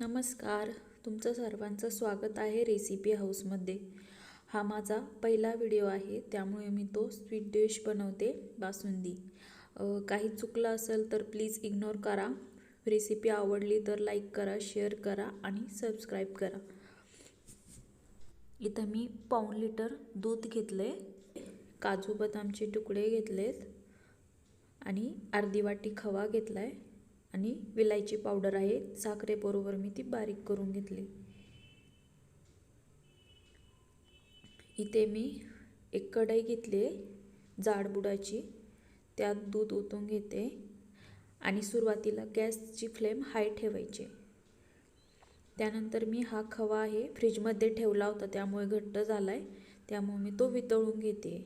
नमस्कार. तुमचं सर्वांचं स्वागत आहे रेसिपी हाऊसमध्ये. हा माझा पहिला व्हिडिओ आहे त्यामुळे मी तो स्वीट डिश बनवते बासुंदी. काही चुकलं असेल तर प्लीज इग्नोर करा. रेसिपी आवडली तर लाईक करा शेअर करा आणि सबस्क्राईब करा. इथं मी पाऊण लिटर दूध घेतले काजू बदामचे तुकडे घेतलेत आणि अर्धी वाटी खवा घेतला आहे आणि विलायची पावडर आहे साखरेबरोबर मी ती बारीक करून घेतली. इथे मी एक कढई घेतली आहे जाड बुडाची. त्यात दूध ओतून घेते आणि सुरुवातीला गॅसची फ्लेम हाय ठेवायची. त्यानंतर मी हा खवा आहे फ्रीजमध्ये ठेवला होता त्यामुळे घट्ट झाला आहे त्यामुळे मी तो वितळून घेते.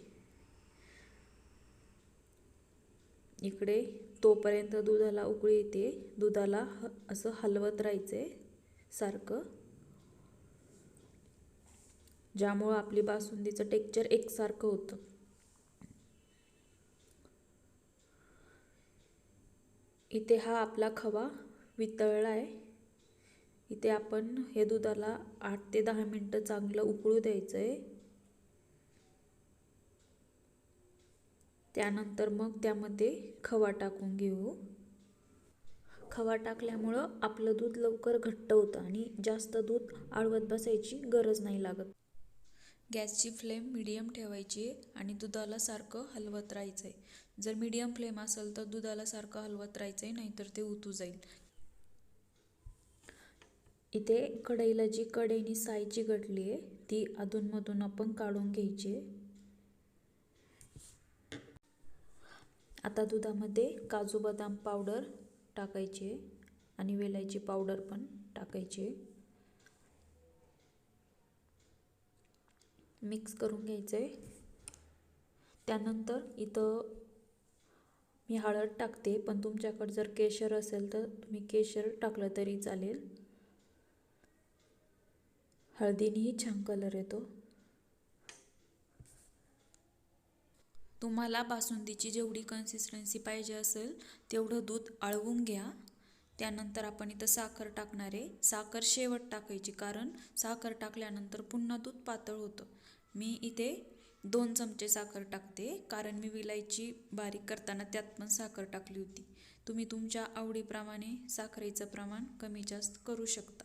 इकडे तोपर्यंत दुधाला उकळी येते. दुधाला ह असं हलवत राहायचं आहे सारखं. ज्यामुळं आपली बासुंदीचं टेक्चर एकसारखं होतं. इथे हा आपला खवा वितळला आहे इथे आपण हे दुधाला आठ ते दहा मिनटं चांगलं उकळू द्यायचं आहे त्यानंतर मग त्यामध्ये खवा टाकून घेऊ. खवा टाकल्यामुळं आपलं दूध लवकर घट्ट होतं आणि जास्त दूध आळवत बसायची गरज नाही लागत. गॅसची फ्लेम मिडियम ठेवायची आणि दुधाला सारखं हलवत राहायचं आहे जर मिडियम फ्लेम असेल तर दुधाला सारखं हलवत राहायचं आहे नाहीतर ते उतू जाईल. इथे कढईला जी कढईनी सायची घडली आहे ती अधूनमधून आपण काढून घ्यायची आहे आता दुधामध्ये काजू बदाम पावडर टाकायचे आणि वेलायची पावडर पण टाकायचे. मिक्स करून घ्यायचं आहे त्यानंतर इथं मी हळद टाकते पण तुमच्याकडे जर केशर असेल तर तुम्ही केशर टाकलं तरी चालेल. हळदीनेही छान कलर येतो. तुम्हाला बासुंदीची जेवढी कन्सिस्टन्सी पाहिजे असेल तेवढं दूध आळवून घ्या. त्यानंतर आपण इथं साखर टाकणार आहे. साखर शेवट टाकायची कारण साखर टाकल्यानंतर पुन्हा दूध पातळ होतं. मी इथे दोन चमचे साखर टाकते कारण मी विलायची बारीक करताना त्यात पण साखर टाकली होती. तुम्ही तुमच्या आवडीप्रमाणे साखरेचं प्रमाण कमी जास्त करू शकता.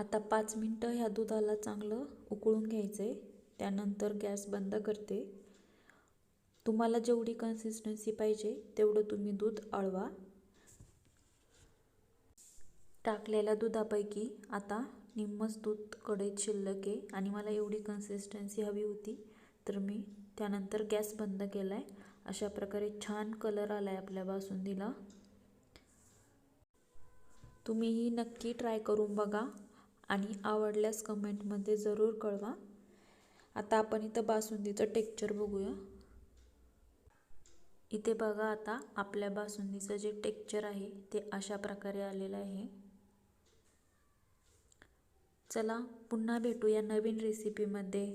आता पाच मिनटं ह्या दुधाला चांगलं उकळून घ्यायचं आहे त्यानंतर गॅस बंद करते. तुम्हाला जेवढी कन्सिस्टन्सी पाहिजे तेवढं तुम्ही दूध आळवा. टाकलेल्या दुधापैकी आता निम्मच दूध कढईत शिल्लक आहे आणि मला एवढी कन्सिस्टन्सी हवी होती तर मी त्यानंतर गॅस बंद केला आहे अशा प्रकारे छान कलर आला आहे आपल्या बासुंदीला. तुम्हीही नक्की ट्राय करून बघा आणि आवडल्यास कमेंटमध्ये ज़रूर कळवा. आता आपण इथं बासुंदीचं टेक्चर बघूया. इथे बघा आता आपल्या बासुंदीचं जे टेक्चर आहे ते अशा प्रकारे आलेलं आहे. चला पुन्हा भेटूया नवीन रेसिपीमध्ये